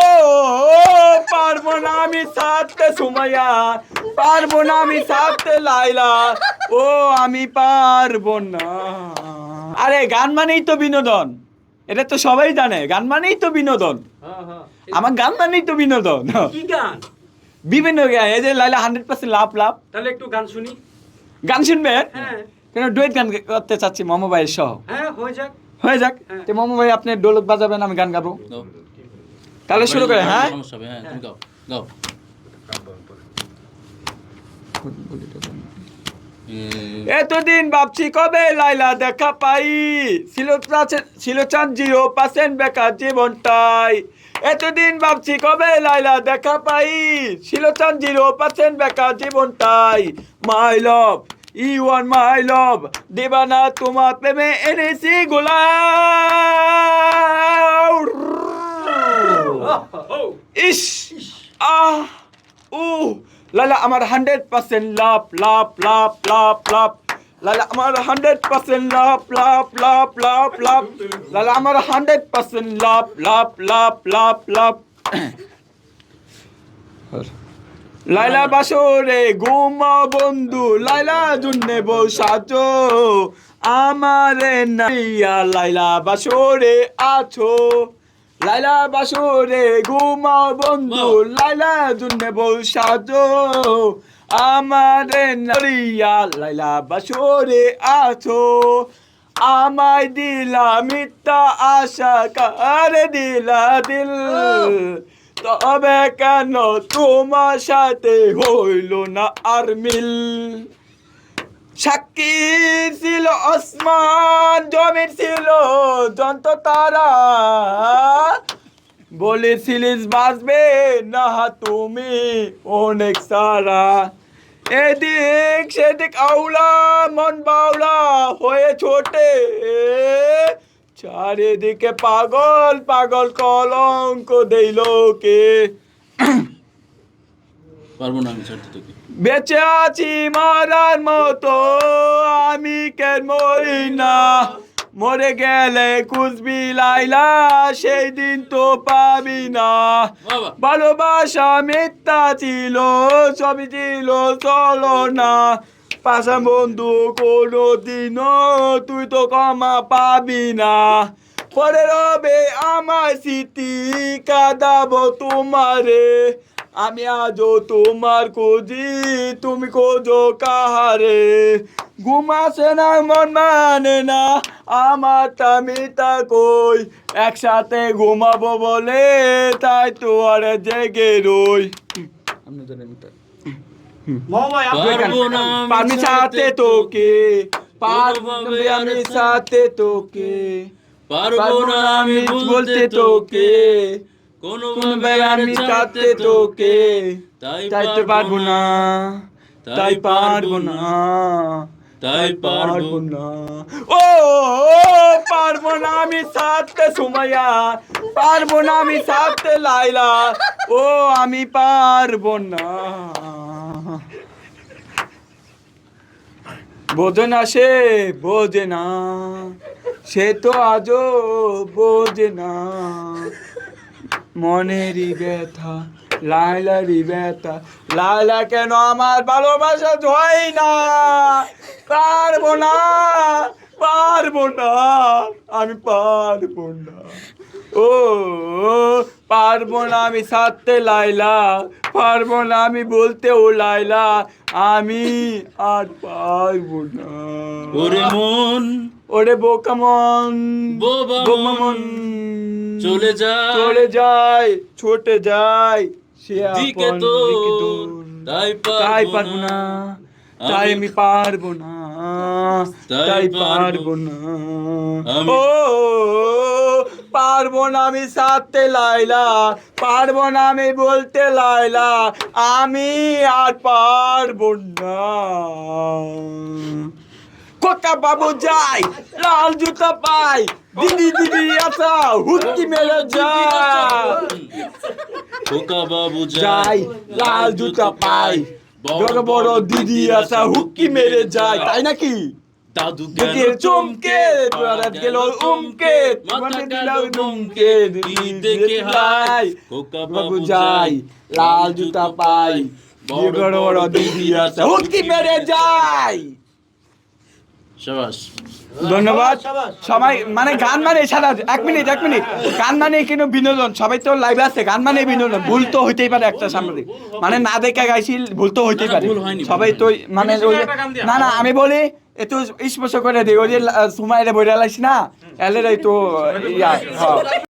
ও পারব না আমি সাথে সুমাইয়া পারব না আমি সাথে লাইলা। ও আমি পারব না। আরে গান মানেই তো বিনোদন। এটা তো সবাই জানে গান মানেই তো বিনোদন। হ্যাঁ হ্যাঁ। আমার গান মানেই তো বিনোদন। কি গান? বিভিন্ন গান এই যে লাইলা হান্ড্রেড পার্সেন্ট লাভ লাভ। তাহলে একটু গান শুনি। গান শুনবেন হ্যাঁ। কেন ডুয়েট গান করতে চাচ্ছি মামা ভাইয়ের সহ। হ্যাঁ হয়ে যাক। হয়ে যাক। তো মামা ভাই আপনি ডোলক বাজাবেন আমি গান গাবো। তাহলে শুরু করে হ্যাঁ? হ্যাঁ। তুমি গাও গাও এতদিন ভাবছি কবে লাইলা দেখা পাই? ছিল চান জিরো পার্সেন্ট বেকার জীবনটাই। এতদিন ভাবছি কবে লাইলা দেখা পাই? ছিল চান জিরো পার্সেন্ট বেকার জীবনটাই। মাই লভ ই ওয়ান মাই লভ দেবানা তোমার প্রেমে এনেছি গোলাপ। ইস আহ উ লালা আমার হান্ড্রেড পার্সেন্ট লাভ লাভ লাভ লাভ লাভ লালা আমার হান্ড্রেড পার্সেন্ট লাভ লাভ লাভ লাভ লাভ লালা আমার হান্ড্রেড পার্সেন্ট লাভ লাভ লাভ লাভ লাভ লাইলা বাসরে ঘুমা বন্ধু লাইলা জুন্নে বউ সাজো আমারে নাইয়া লাইলা বাসরে আছো লাইলা বাসরে ঘুমা বন্ধু লাইলা জুন্নে বউ সাজো। আমারে নাইয়া লাইলা বাসরে আছো। আমায় দিলা মিথ্যা আশা কারে দিলা দিল? তবে কেন তোমার সাথে হইল না আর মিল? সাক্ষী ছিল আসমান জমির ছিল যন্ত তারা বলেছিলিস বাঁচবে, না তুমি অনেক সারা। এদিক সেদিক আউলা, মন বাউলা হয়ে ছোটে। চারিদিকে পাগল পাগল কলঙ্ক দেই লোকে। পারব না আমি ছাড়তে তোকে। বেঁচে আছি মরার মতো আমি কেন মরি না? মরে গেলে খুঁজবি লাইলা সেই দিন তো পাবি না। ভালোবাসা মিথ্যা ছিল সবই ছিল চলো না পাশা বন্ধু কোনো দিনও তুই তো ক্ষমা পাবি না। পরে রবে আমার স্মৃতি কাঁদাবো তোমারে। আমি আজও তোমার খুঁজি তুমি খোঁজো কাহারে। ঘুমাসে না মন মানে না আমার তামিতা কই? একসাথে ঘুমাবো বলে তাই তো আর জেগে রই। আপনি জানেন পানি সাথে তোকে পারব আমি সাথে তোকে পারব না আমি বলতে তোকে। কোনো আমি সাথে তোকে তাই তাই তো পারব না। তাই পারব না। তাই পারব না। ও পারব না আমি সাথে সুমাইয়া পারব না আমি সাথে লাইলা। ও আমি পারব না। বোঝে না সে বোঝে না। সে তো আজও বোঝে না। মনেরই ব্যথা লাইলারই ব্যথা। লাইলা কেন আমার ভালোবাসা ধোয় না? পারব না। পারব না আমি পারব না। ও পারব না আমি সাথে লাইলা পারব না আমি বলতে ও লাইলা আমি আর পারব না। ওরে মন ওরে বোকামন বোবা মন, চলে যা চলে যায় ছুটে যায় সে দিকে তো তাই পারব না। তাই আমি পারব না। তাই পারব না। ও পারব না আমি সাথে লাইলা পারব না আমি বলতে লাইলা আমি আর পারব না। কোকা বাবু যাই লাল জুতা পাই দিদি দিদি আসা হুকি মেরে যায় খোকা বাবু যাই লাল জুতা পাই। বড় বড় দিদি আসা হুকি মেরে যায় তাই নাকি দাদু গেল চমকে তোরাত গেল উমকে মাথা গেল দুমকে দুমকে দেখে হাই খোকা বাবু যাই লাল জুতা পাই বড় বড় দিদি আসা হুকি মেরে শাবাশ ধন্যবাদ। সবাই মানে গান মানে সারা এক মিনিট এক মিনিট। গান মানে কিন্তু বিনোদন। সবাই তো লাইভ আছে গান মানে বিনোদন। ভুল তো হইতেই পারে একটা সামনে মানে না দেখে গাইছি ভুল তো হইতেই পারে। সবাই তো মানে। না না আমি বলি এতো স্পর্শ করে দিই ওই যে সুমাইরে বইরা লাগছি না এলেরাই তো ইয়া হ্যাঁ